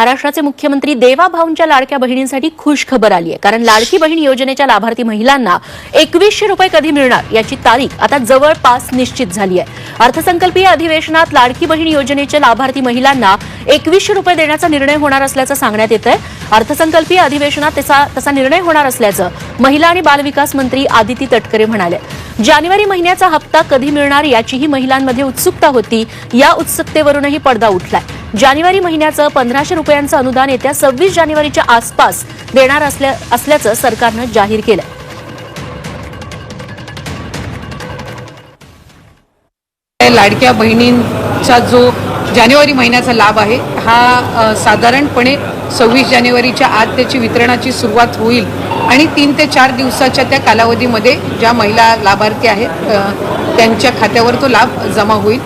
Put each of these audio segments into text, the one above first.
महाराष्ट्राचे मुख्यमंत्री देवा भाऊंच्या लाडक्या बहिणींसाठी खुश खबर आली आहे. कारण लाडकी बहीण योजनेच्या लाभार्थी महिलांना एकवीसशे रुपये कधी मिळणार याची तारीख आता जवळपास निश्चित झाली आहे. अर्थसंकल्पीय अधिवेशनात लाडकी बहीण योजनेच्या लाभार्थी महिलांना एकवीसशे रुपये देण्याचा निर्णय होणार असल्याचं सांगण्यात येत आहे अर्थसंकल्पीय अधिवेशनात तसा तसा निर्णय होणार असल्याचं महिला आणि बालविकास मंत्री आदिती तटकरे म्हणाले. जानेवारी महिन्याचा हप्ता कधी मिळणार याचीही महिलांमध्ये उत्सुकता होती. या उत्सुकतेवरूनही पडदा उठलाय. जानेवारी महिन्याचं पंधराशे रुपयांचं अनुदान येत्या सव्वीस जानेवारीच्या आसपास देणार असल्या- असल्याचं सरकारनं जाहीर केलं लाडक्या बहिणींचा जो जानेवारी महिन्याचा लाभ आहे हा साधारणपणे सव्वीस जानेवारीच्या आत त्याची वितरणाची सुरुवात होईल आणि तीन ते चार दिवसाच्या त्या कालावधीमध्ये ज्या महिला लाभार्थी आहेत त्यांच्या खात्यावर तो लाभ जमा होईल.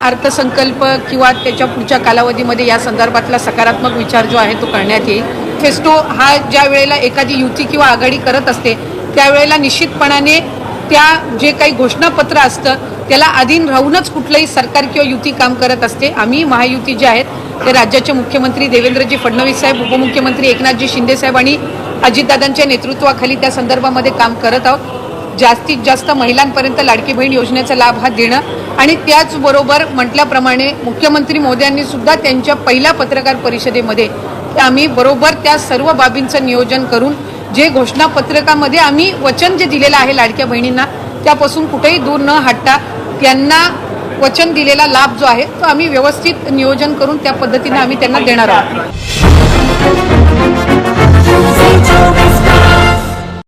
अर्थसंकल्प किंवा त्याच्या पुढच्या कालावधीमध्ये या संदर्भातला सकारात्मक विचार जो आहे तो करण्यात येईल. फेस्टो हा ज्या वेळेला एखादी युती किंवा आघाडी करत असते त्यावेळेला निश्चितपणाने त्या जे काही घोषणापत्र असतं त्याला अधीन राहूनच कुठलंही सरकार किंवा युती काम करत असते. आम्ही महायुती जे आहेत ते राज्याचे मुख्यमंत्री देवेंद्रजी फडणवीस साहेब उपमुख्यमंत्री एकनाथजी शिंदे साहेब आणि अजितदादांच्या नेतृत्वाखाली त्या संदर्भामध्ये काम करत आहोत. जास्तीत जास्त महिलांपर्यंत लाडकी बहीण योजनेचा लाभ हा देणं आणि त्याचबरोबर म्हटल्याप्रमाणे मुख्यमंत्री मोदी सुद्धा त्यांच्या पहिल्या पत्रकार परिषदेमध्ये आम्ही बरोबर त्या सर्व बाबींचं नियोजन करून जे घोषणापत्रकामध्ये आम्ही वचन जे दिलेलं आहे लाडक्या बहिणींना त्यापासून कुठेही दूर न हटता त्यांना वचन दिलेला लाभ जो आहे तो आम्ही व्यवस्थित नियोजन करून त्या पद्धतीने आम्ही त्यांना देणार आहोत.